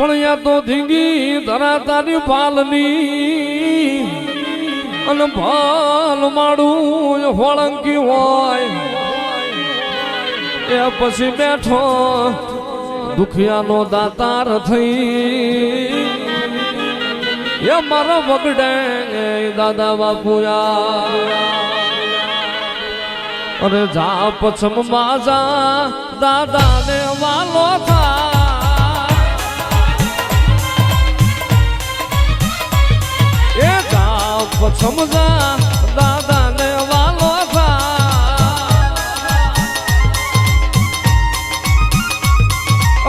ફળિયા તો ધીંગી ધરા તારી પાલની અને ભાલ માડું હોળંકી હોય. એ પછી બેઠો દુખિયાનો દાતાર થઈ. એ મારો વગડે દાદા બાપુયા અરે જા પછમ માજા દાદા ને વાલો થા. જા પછમ જા દાદા ને વાલો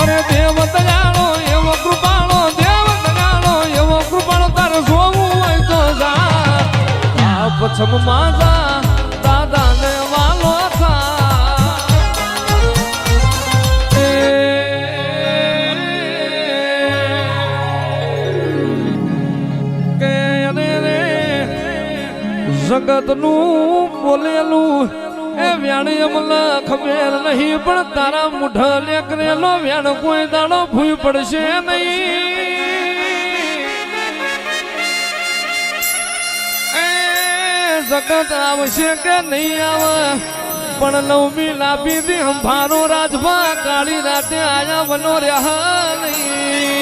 અરે દેવ દયાળો, એવો કૃપાળો, દેવ દયાળો, એવો કૃપાળો તારે જોવું હોય તો જા. જા પછમ માજા જગતનું બોલેલું. એ વ્યાણ અમલા ખમેર નહીં, પણ તારા મુઠા લેકરેલો વ્યાણ કોઈ દાડો ભૂઈ પડશે નહીં. જગત આવશે કે નહીં આવે? પણ નવમી લાભી દી અંભારો રાજભા કાળી રાતે આયા વનો રહ્યા નહીં.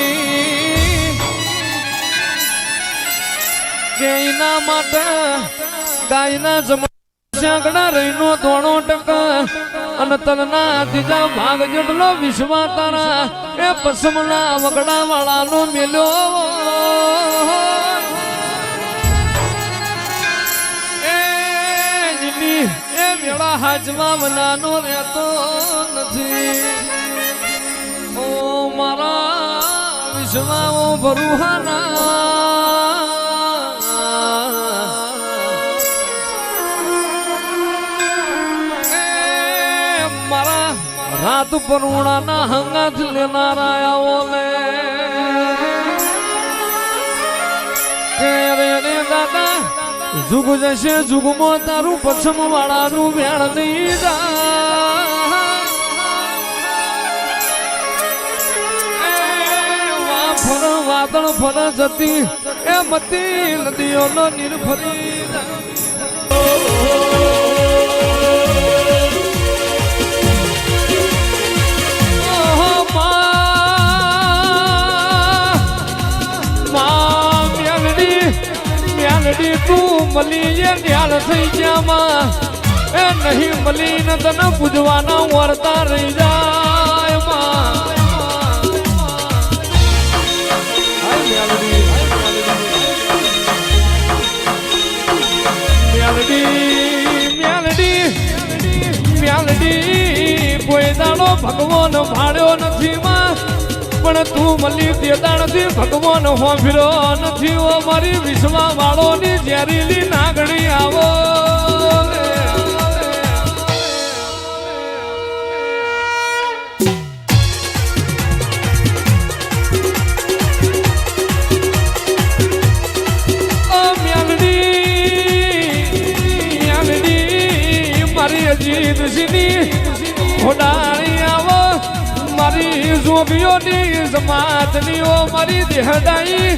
કે માટે ગાયના જમણા રહીનો ધોણો ટકા. અને તલના ત્રીજા ભાગ જેટલો વિશ્વા તારા, એ પસમના વગડા વાળાનો મેલ્યો એ મેળા હાજમા મનાનો રહેતો નથી. ઓ મારા વિશ્વાઓ ભરુહાના. રાત પરુણાના હંગાત લેનારા આવો લે દાદા, જુગ જશે, જુગમાં તારું પછમ વાળાનું વેણ નહીં જા ફર વાદળ ફર જતી, એ મતી નદીઓનો નીર તું મલી એ ન્યાળ થઈ ગયા એ નહીં મલી ન તને પૂજવાના વરતા રહી જાય માં. હાય મ્યાલડી મ્યાલડી મ્યાલડી મ્યાલડી કોઈ દાડો ભગવાન ભાડ્યો નથી પણ તું મળી તેતાણથી ભગવાન હોભ્યો નથી ઓ મારી વિશ્વા વાળોની ઝેરીલી નાગણી આવો. મારી અજીત સિંહની ખોડાણી મારી જોગીઓની જમાતની ઓ મારી દેહડાઈ,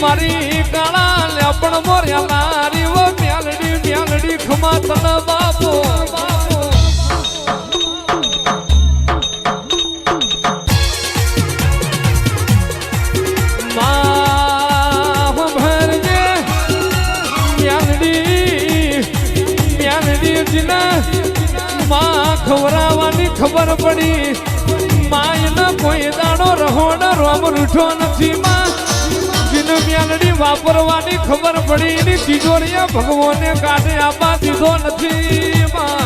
મારી કાળા લેપણ મોર્યા લારી ઓ, મ્યાલડી મ્યાલડી ખમા તન બાપો ખવરાવાની ખબર પડી. માયનો કોઈ દાડો રહોણ, રોમ રૂઠો નથી માં. જીન વાપરવાની ખબર પડી ની તિજોરીએ ભગવાને કાઢે આપા દીધો નથી માં.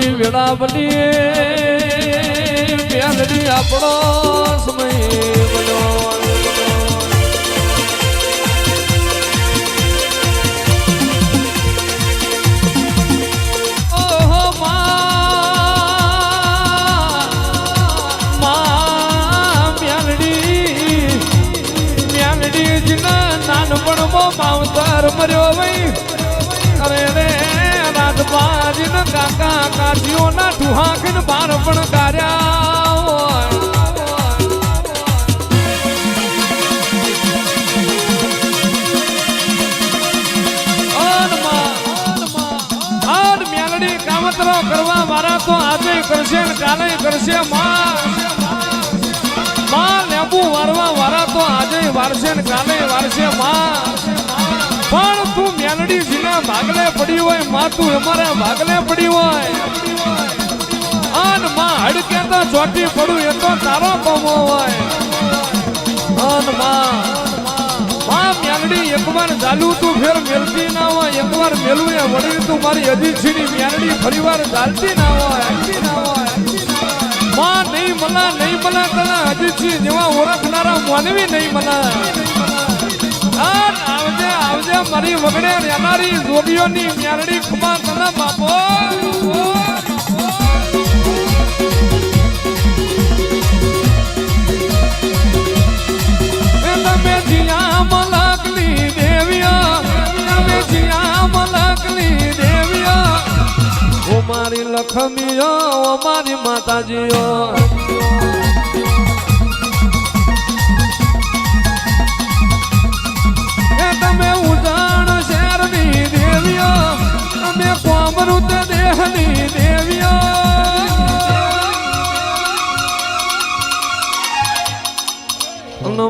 ની વેળાવલી પ્યાલની આપણો સમય બન્યો નાનપણમાં માવતર મર્યો ભાઈ અરે રે રાજબાજી ને કાકા કાજીઓના ઠુહાકીને બાર પણ કાર્યા કરવા મારા તો આજે કરશે ને કાલે કરશે માં લેબુ વારવા વાળા તો આજે વારશે ને કાલે વારશે માં પણ તું મેલડી જીના ભાગલે પડી હોય, માં તું અમારા ભાગલે પડી હોય. આનમાં હડકે તો ચોટી પડું, એ તો તારો કમો હોય. આનમાં માં મેલડી એકવાર ચાલુ તું, ફેર મેલતી ના હોય. એકવાર મેલું એ વળી તું મારી છીની મેલડી ફરીવાર ચાલતી ના હોયમાં નહીં મના નહીં મના તને હજી જેવા ઓળખનારા માનવી નહીં મના આવજે આવજે મારી વગડે રહેનારી જોગીઓની મ્યારડી ખમા તને બાપો. મારી લખમીઓ મારી માતાજીઓ. તમે ઉજાણ શહેરની દેવીઓ તમે કોમરૂત દેહની દેવીઓ.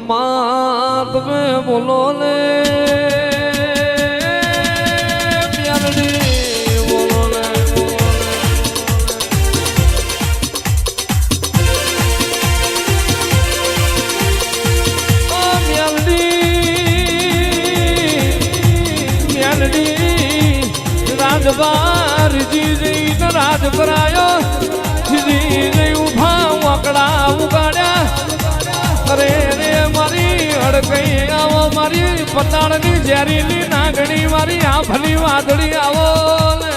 માત મે બોલો ને રાજ પરાયો જી ઊભા વાકડા ઉગાડ્યા અરે રે મારી અડકઈ આવો, મારી પતાળની ઝેરીની નાગણી, મારી આંભલી વાદળી આવો ને.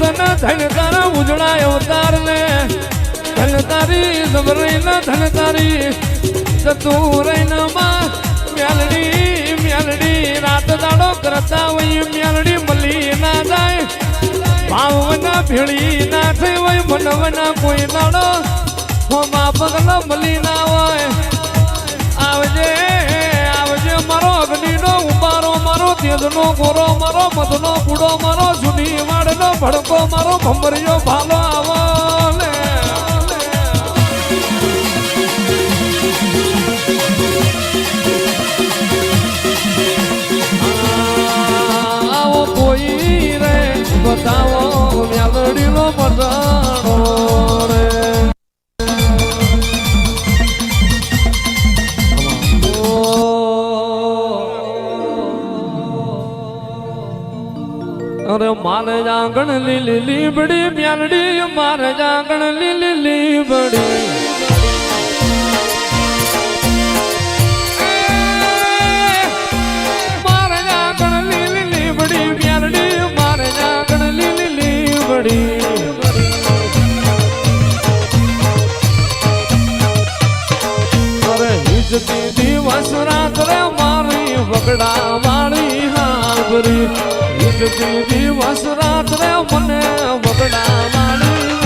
તન ધન તારા ઉજળા અવતાર ને ધન તારી સમરઈ ન ધન તારી. જતું ના માં મ્યાલડી મ્યાલડી, રાત દાડો કરતા હોય, મ્યાલડી મળી ના જાય. ભાવના ભેળી ના થઈ હોય, મનવના કોઈ દાડો હોમાં પગલો મળી ના હોય. આવજે આવજે મારો અગ્નિનો ઉપારો, મારો તેજનો ગોરો, મારો મધનો કુડો, મારો જૂની ભડકો મારો ભંભરિયો ભાલો. અરે મારે જાગણ લીલી લીબડી, મ્યાલડી, મારે જાગણ લીલી લીબડી. મારે જાગણ લીલી લીબડી, મ્યાલડી, મારે જાગણ લીલી લીબડી. અરે હિજતી દિવસ રાત્રે મારી વગડા વાળી હાબરી હિજતી દિવસ રાત્રે મને વાળી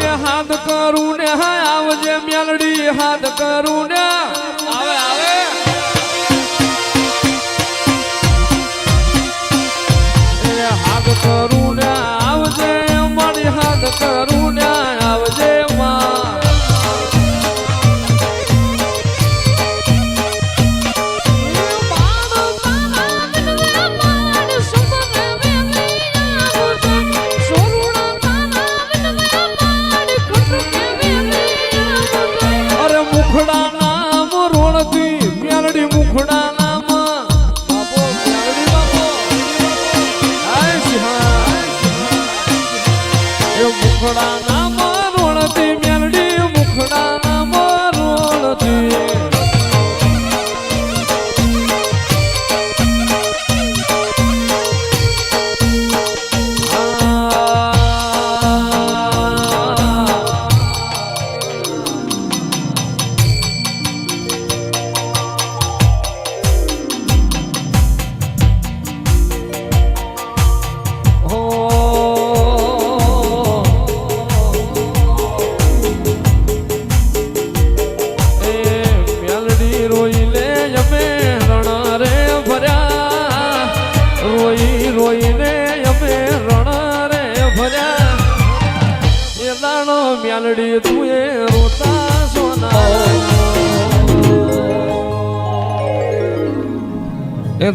એ હાથ કરું ને હા આવજે મેલડી, હાથ કરું ને અરે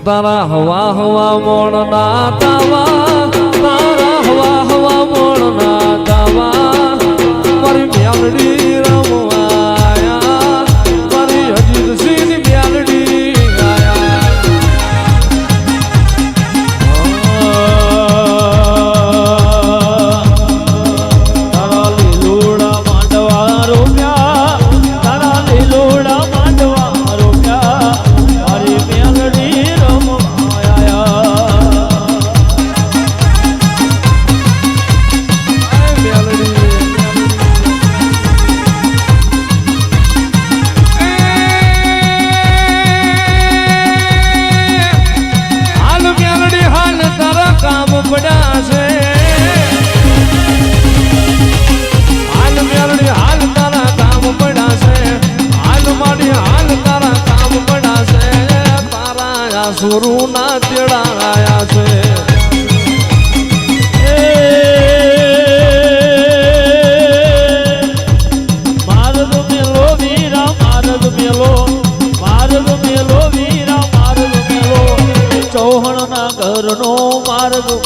તારા હવા હવા મોણ ના તાવા.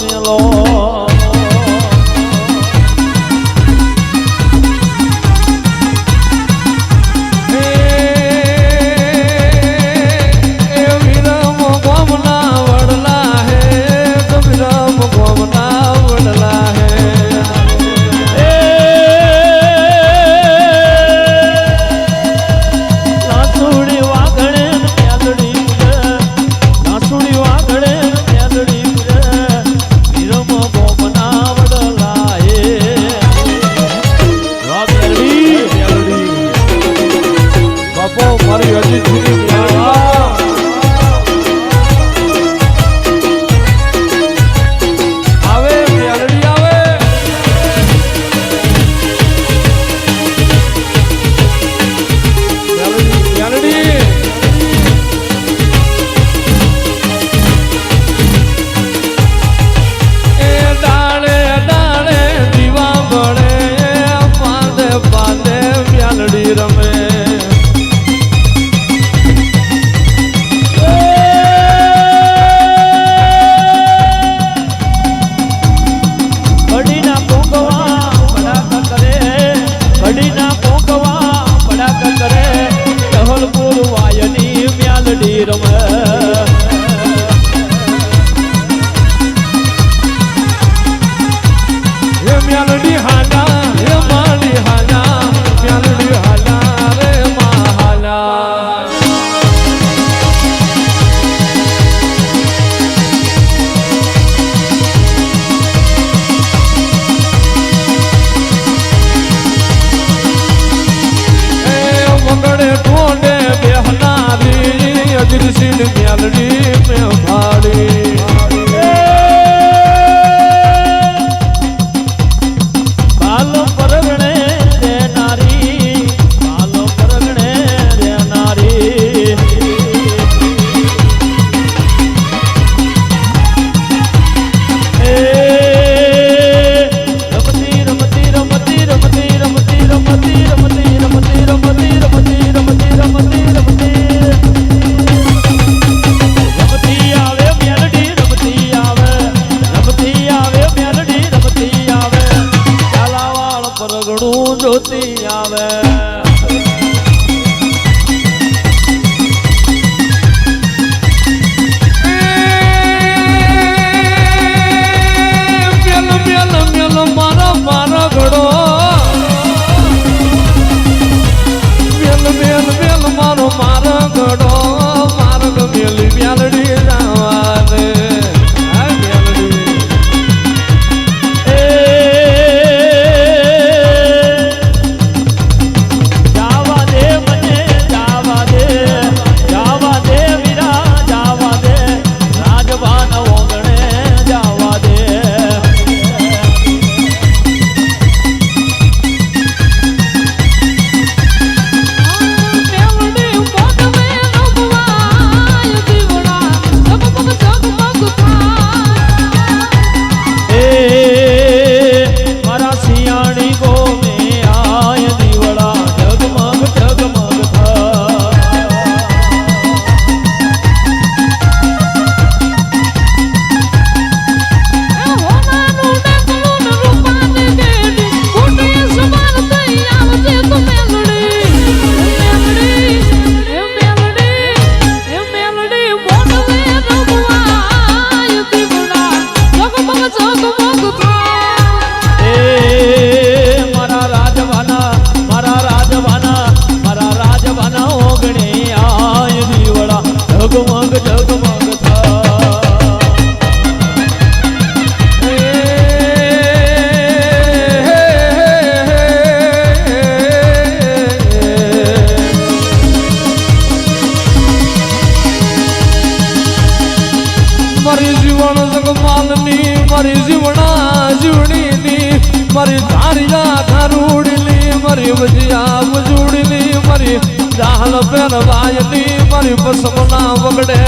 મેલો પસમના વગડે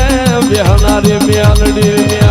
બેહનારી મ્યાલડી મ્યાલડી